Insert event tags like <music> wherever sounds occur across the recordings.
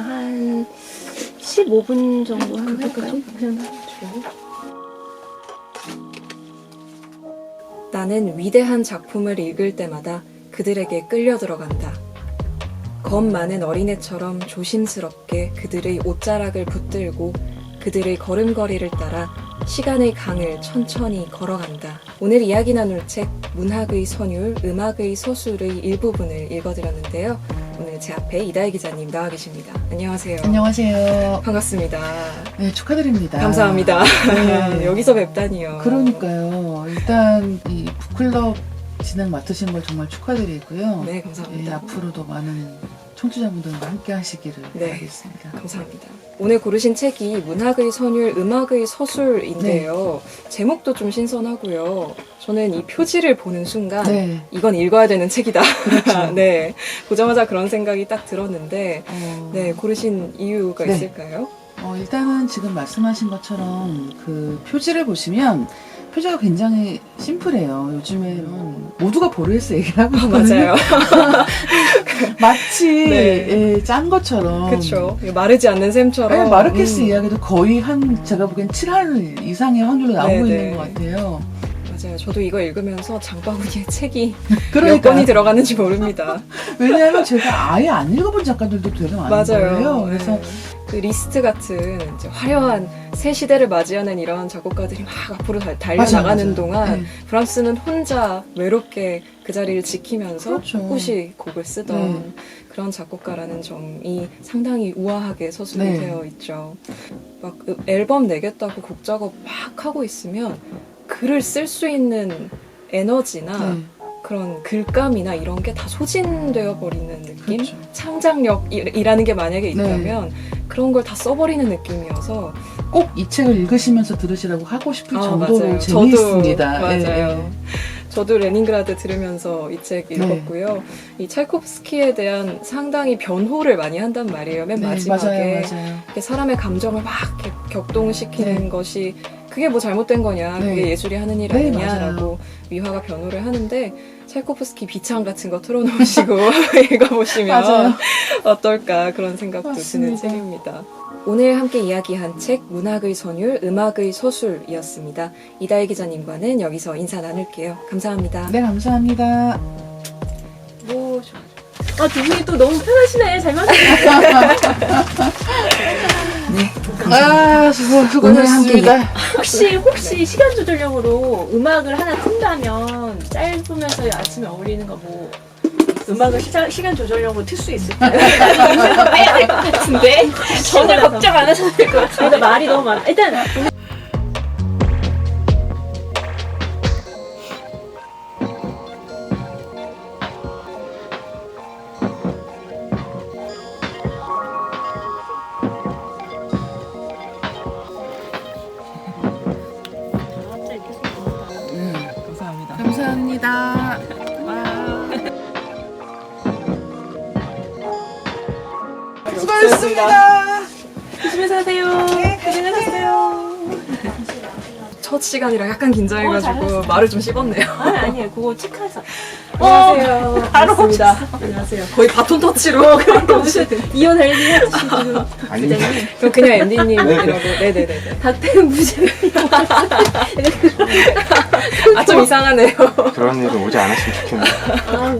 한 15분 정도 하면 할까요? 하죠. 나는 위대한 작품을 읽을 때마다 그들에게 끌려 들어간다. 겁 많은 어린애처럼 조심스럽게 그들의 옷자락을 붙들고 그들의 걸음걸이를 따라 시간의 강을 천천히 걸어간다. 오늘 이야기 나눌 책 문학의 선율, 음악의 서술의 일부분을 읽어드렸는데요. 오늘 제 앞에 이다혜 기자님 나와 계십니다. 안녕하세요. 안녕하세요. 반갑습니다. 네, 축하드립니다. 감사합니다. 네. <laughs> 여기서 뵙다니요. 그러니까요. 일단 이 북클럽 진행 맡으신 걸 정말 축하드리고요. 네, 예, 감사합니다. 앞으로도 많은 청취자분들과 함께 하시기를 네. 바라겠습니다. 감사합니다. 오늘 고르신 책이 문학의 선율, 음악의 서술인데요. 제목도 좀 신선하고요. 저는 이 표지를 보는 순간 네. 이건 읽어야 되는 책이다. 그렇죠. <laughs> 네. 보자마자 그런 생각이 딱 들었는데 어, 네, 고르신 이유가 네. 있을까요? 어, 일단은 지금 말씀하신 것처럼 그 표지를 보시면 표지가 굉장히 심플해요. 요즘에는 모두가 보르헤스 얘기를 하고 있거든요. 맞아요. <laughs> 마치 네. 예, 짠 것처럼. 그렇죠. 마르지 않는 셈처럼 네, 마르케스 음, 이야기도 거의 한 제가 보기엔 7할 이상의 확률로 나오고 네, 네. 있는 것 같아요. 맞아요. 저도 이거 읽으면서 장바구니에 <laughs> 책이 몇 그러니까 권이 들어가는지 모릅니다. <laughs> 왜냐하면 제가 아예 안 읽어본 작가들도 되게 많은 맞아요. 거예요. 그래서 네. 그 리스트 같은 이제 화려한 새 시대를 맞이하는 이런 작곡가들이 막 앞으로 달- 달려나가는 맞아요. 동안 네. 브람스는 혼자 외롭게 그 자리를 지키면서 그렇죠. 꿋꿋이 곡을 쓰던 네. 그런 작곡가라는 점이 상당히 우아하게 서술이 네. 되어 있죠. 막그 앨범 내겠다고 곡 작업 막 하고 있으면 글을 쓸 수 있는 에너지나 네. 그런 글감이나 이런 게 다 소진되어 버리는 느낌? 그렇죠. 창작력이라는 게 만약에 있다면 그런 걸 다 써버리는 느낌이어서 꼭 이 책을 읽으시면서 들으시라고 하고 싶을 아, 정도로 맞아요. 재미있습니다. 저도, 예, 맞아요. <laughs> 저도 레닌그라드 들으면서 이책 네. 읽었고요. 이 찰콥스키에 대한 상당히 변호를 많이 한단 말이에요. 맨 네, 마지막에 맞아요, 맞아요. 사람의 감정을 막 격동시키는 네. 것이 그게 뭐 잘못된 거냐, 네. 그게 예술이 하는 일 네, 아니냐라고 위화가 변호를 하는데 찰코프스키 비창 같은 거 틀어놓으시고 <laughs> 읽어보시면. 어떨까 그런 생각도 드는 맞습니다. 책입니다. 오늘 함께 이야기한 책 문학의 선율, 음악의 서술이었습니다. 이다혜 기자님과는 여기서 인사 나눌게요. 감사합니다. 네, 감사합니다. 뭐 좋아. 좋아. 아, 두 분이 또 너무 편하시네. 잘 맞 <laughs> 네. 아, 수고, 수고하셨습니다. 혹시 혹시 시간 조절용으로 음악을 하나 튼다면 짧으면서 아침에 어울리는 거 뭐 음악을 시간, 시간 조절용으로 틀 수 있을까요? <laughs> 빼야 될 것 같은데 전혀 걱정 안 하셔도 될 것 같은데 말이 너무 많아. 일단 감사합니다. 수고하셨습니다. 조심해서 하세요. 고생하셨어요. 첫 시간이라 약간 어, 긴장해가지고 잘하셨어요. 말을 좀 씹었네요. 아 아니에요. <laughs> 그거 체크해서. 안녕하세요. 반갑습니다. 안녕하세요. 거의 바톤 터치로 그렇게 오시 이혼 헬기 해주시 지금 아닙니다. 그럼 그냥 MD님이라고. 네네네. 닥터는 무죄. 아, 좀 이상하네요. 그런 일은 오지 않았으면 좋겠네요. 아,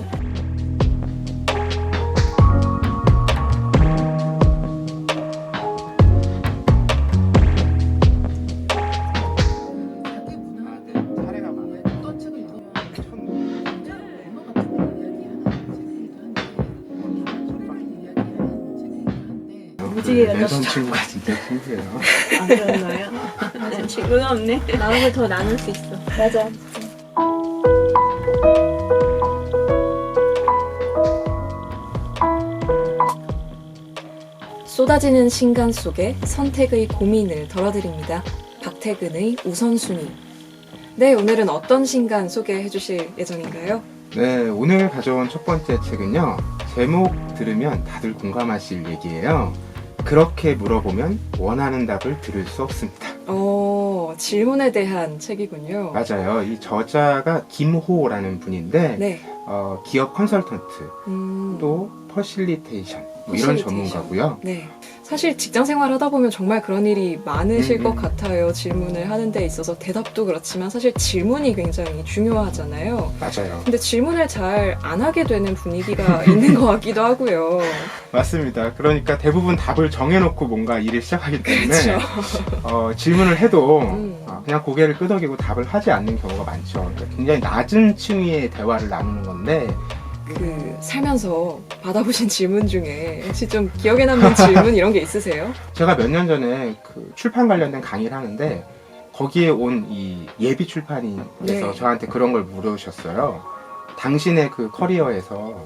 무지개가 내던 친구가 진짜 친구예요. 안 그랬나요? 없네. 질문 없네. 마음을 더 나눌 수 있어. 맞아. 쏟아지는 신간 속에 선택의 고민을 덜어드립니다. 박태근의 우선순위. 네, 오늘은 어떤 신간 소개해 주실 예정인가요? 네, 오늘 가져온 첫 번째 책은요. 제목 들으면 다들 공감하실 얘기예요. 그렇게 물어보면 원하는 답을 들을 수 없습니다. 어, 질문에 대한 책이군요. 맞아요. 이 저자가 김호라는 분인데 네. 어, 기업 컨설턴트 음, 또 퍼실리테이션 뭐 이런. 전문가고요. 네. 사실 직장 생활 하다 보면 정말 그런 일이 많으실 음, 것 음. 같아요. 질문을 하는 데 있어서 대답도 그렇지만 사실 질문이 굉장히 중요하잖아요. 맞아요. 근데 질문을 잘 안 하게 되는 분위기가 <laughs> 있는 것 같기도 하고요. 맞습니다. 그러니까 대부분 답을 정해놓고 뭔가 일을 시작하기 때문에. 어, 질문을 해도 음. 어, 그냥 고개를 끄덕이고 답을 하지 않는 경우가 많죠. 그러니까 굉장히 낮은 층위의 대화를 나누는 건데 그 살면서 받아보신 질문 중에 혹시 좀 기억에 남는 질문 이런 게 있으세요? <laughs> 제가 몇 년 전에 그 출판 관련된 강의를 하는데 거기에 온 이 예비 출판인에서 네. 저한테 그런 걸 물으셨어요. 당신의 그 커리어에서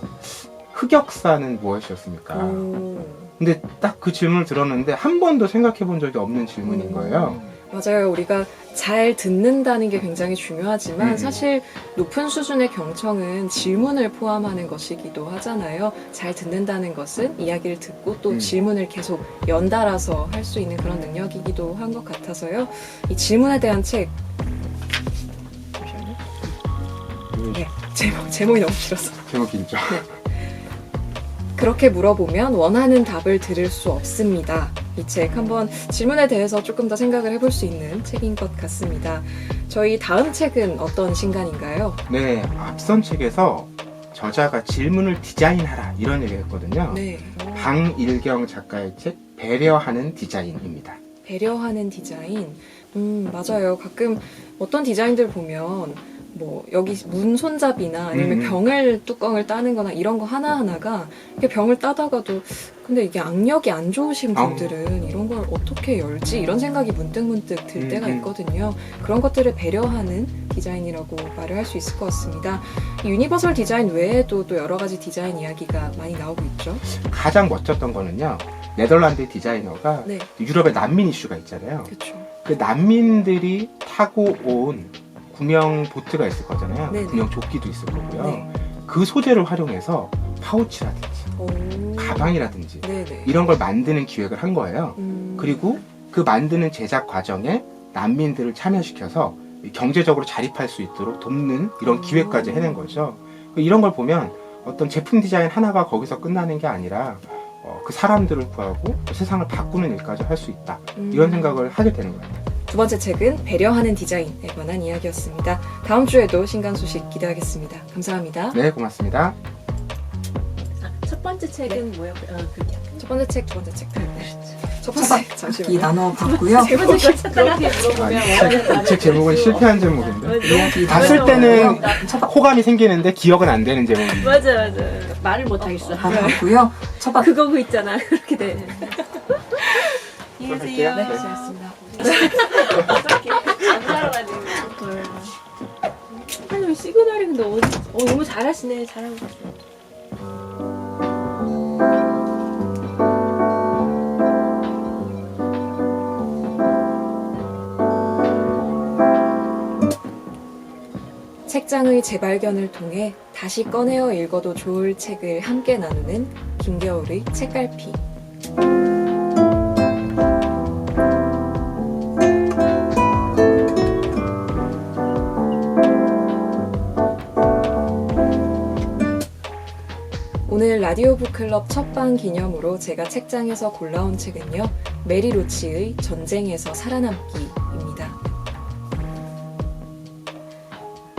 흑역사는 무엇이었습니까? 오. 근데 딱 그 질문을 들었는데 한 번도 생각해 본 적이 없는 질문인 거예요. 맞아요. 우리가 잘 듣는다는 게 굉장히 중요하지만 음. 사실 높은 수준의 경청은 질문을 포함하는 것이기도 하잖아요. 잘 듣는다는 것은 이야기를 듣고 또 음. 질문을 계속 연달아서 할 수 있는 그런 능력이기도 한 것 같아서요. 이 질문에 대한 책 잠시만요. 네, 제목 제목이 너무 길어서. 제목 길죠. 그렇게 물어보면 원하는 답을 들을 수 없습니다. 이 책 한번 질문에 대해서 조금 더 생각을 해볼 수 있는 책인 것 같습니다. 저희 다음 책은 어떤 신간인가요? 네, 앞선 책에서 저자가 질문을 디자인하라 이런 얘기를 했거든요. 네. 방일경 작가의 책 배려하는 디자인입니다. 배려하는 디자인. 음, 맞아요. 가끔 어떤 디자인들 보면 뭐 여기 문 손잡이나 아니면 음. 병을 뚜껑을 따는 거나 이런 거 하나 하나가 이렇게 병을 따다가도 근데 이게 악력이 안 좋으신 아우. 분들은 이런 걸 어떻게 열지 이런 생각이 문득문득 들 음, 때가 음. 있거든요. 그런 것들을 배려하는 디자인이라고 말을 할 수 있을 것 같습니다. 이 유니버설 디자인 외에도 또 여러 가지 디자인 이야기가 많이 나오고 있죠. 가장 멋졌던 거는요. 네덜란드 디자이너가 네, 유럽에 난민 이슈가 있잖아요. 그렇죠. 그 난민들이 타고 온 구명 보트가 있을 거잖아요. 네네. 구명 조끼도 있을 거고요. 네. 그 소재를 활용해서 파우치라든지 오. 가방이라든지 네네. 이런 걸 만드는 기획을 한 거예요. 음. 그리고 그 만드는 제작 과정에 난민들을 참여시켜서 경제적으로 자립할 수 있도록 돕는 이런 음. 기획까지 해낸 거죠. 이런 걸 보면 어떤 제품 디자인 하나가 거기서 끝나는 게 아니라 어, 그 사람들을 구하고 세상을 바꾸는 일까지 할 수 있다. 음. 이런 생각을 하게 되는 거예요. 두 번째 책은 배려하는 디자인에 관한 이야기였습니다. 다음 주에도 신간 소식 기대하겠습니다. 감사합니다. 네, 고맙습니다. 아, 첫 번째 책은 뭐야? 어, 그렇게. 첫 번째 책, 두 번째 책. 네. 첫 번째 이 잠시만요. 나눠 봤고요. 세 번째 거 찾다가 물어보면 아, 이 책, 이책 제목은 실패한 제목인데. 이야기 봤을 때는. 호감이 생기는데 기억은 안 되는 제목입니다. 맞아 맞아. 말을 못 하겠어. 다 봤고요. 첫 번째 그거 그 있잖아. 그렇게 돼. 안녕하세요. 네, 수고하셨습니다. 아니 시그널이 근데 어디? 어 너무 잘하시네. 잘하고 있어. 책장의 재발견을 통해 다시 꺼내어 읽어도 좋을 책을 함께 나누는 김겨울의 책갈피. 라디오 북클럽 첫방 기념으로 제가 책장에서 골라온 책은요. 메리 로치의 전쟁에서 살아남기입니다.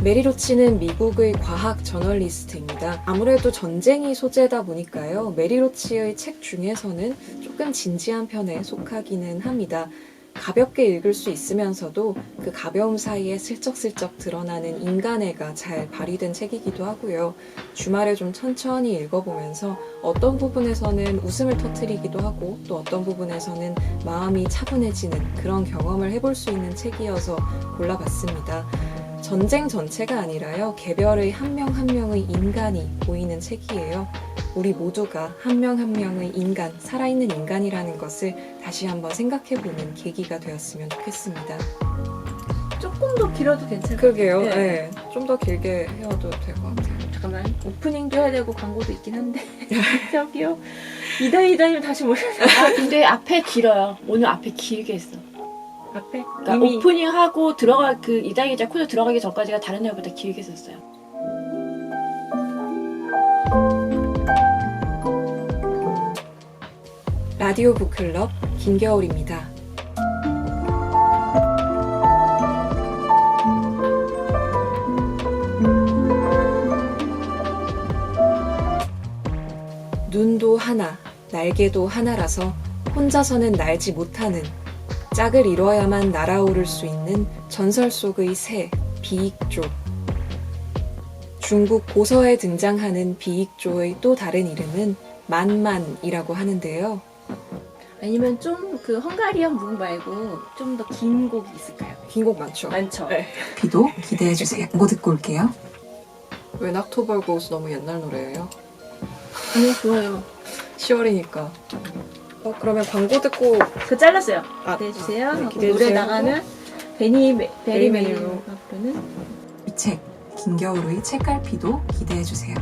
메리 로치는 미국의 과학 저널리스트입니다. 아무래도 전쟁이 소재다 보니까요. 메리 로치의 책 중에서는 조금 진지한 편에 속하기는 합니다. 가볍게 읽을 수 있으면서도 그 가벼움 사이에 슬쩍슬쩍 드러나는 인간애가 잘 발휘된 책이기도 하고요. 주말에 좀 천천히 읽어보면서 어떤 부분에서는 웃음을 터트리기도 하고 또 어떤 부분에서는 마음이 차분해지는 그런 경험을 해볼 수 있는 책이어서 골라봤습니다. 전쟁 전체가 아니라요. 개별의 한명한 명의 인간이 보이는 책이에요. 우리 모두가 한 명 한 명의 인간, 살아있는 인간이라는 것을 다시 한번 생각해보는 계기가 되었으면 좋겠습니다. 조금 더 길어도 괜찮아요. 그러게요. 네. 네. 좀더 길게 해와도 될 것 같아요. 잠깐만 오프닝도 해야 되고 광고도 있긴 한데 <laughs> 저기요 이다 이다님 다시 모셔 아 근데 앞에 길어요. 오늘 앞에 길게 했어. 앞에 그러니까 이미 오프닝 하고 들어가 그 이다기자 코드 들어가기 전까지가 다른 애보다 길게 썼어요. 라디오 북클럽 김겨울입니다. 눈도 하나, 날개도 하나라서 혼자서는 날지 못하는 짝을 이뤄야만 날아오를 수 있는 전설 속의 새, 비익조. 중국 고서에 등장하는 비익조의 또 다른 이름은 만만이라고 하는데요. 아니면 좀 그 헝가리언 무 말고 좀 더 긴 곡이 있을까요? 긴 곡 많죠? 많죠. 비도 기대해 주세요. 뭐 듣고 올게요. 왜 낙토벌 고스 너무 옛날 노래예요? 아니 좋아요. 10월이니까. 어, 그러면 광고 듣고 그 잘랐어요. 아, 기대해 주세요. 네, 하고 기대해 노래 주세요. 나가면 베니 베리 메리로. 부르는 이 책, 김겨울의 책갈피도 기대해주세요.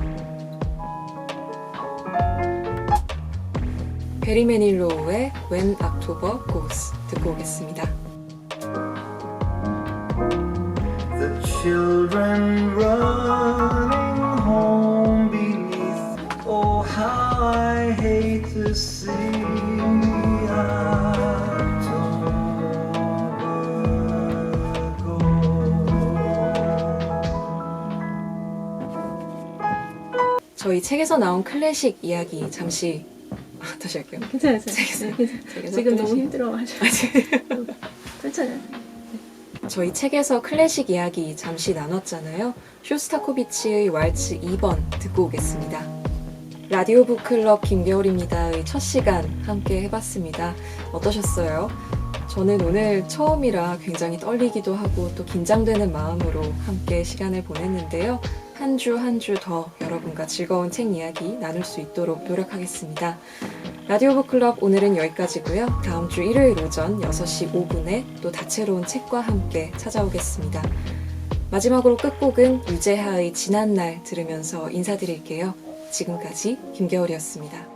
베리 매닐로우의 When October Goes 듣고 오겠습니다. The children running home beneath. Oh, how I hate to see 저희 책에서 나온 클래식 이야기 잠시 아, 다시 할게요. 괜찮아요. 책에서- 네, 괜찮아요. 책에서 지금 너무 클래식- 힘들어가지고 천천히. <laughs> 저희 책에서 클래식 이야기 잠시 나눴잖아요. 쇼스타코비치의 왈츠 2번 듣고 오겠습니다. 라디오 북클럽 김겨울입니다의 첫 시간 함께 해봤습니다. 어떠셨어요? 저는 오늘 처음이라 굉장히 떨리기도 하고 또 긴장되는 마음으로 함께 시간을 보냈는데요. 한 주 한 주 더 여러분과 즐거운 책 이야기 나눌 수 있도록 노력하겠습니다. 라디오 북클럽 오늘은 여기까지고요. 다음 주 일요일 오전 6시 5분에 또 다채로운 책과 함께 찾아오겠습니다. 마지막으로 끝곡은 유재하의 지난날 들으면서 인사드릴게요. 지금까지 김겨울이었습니다.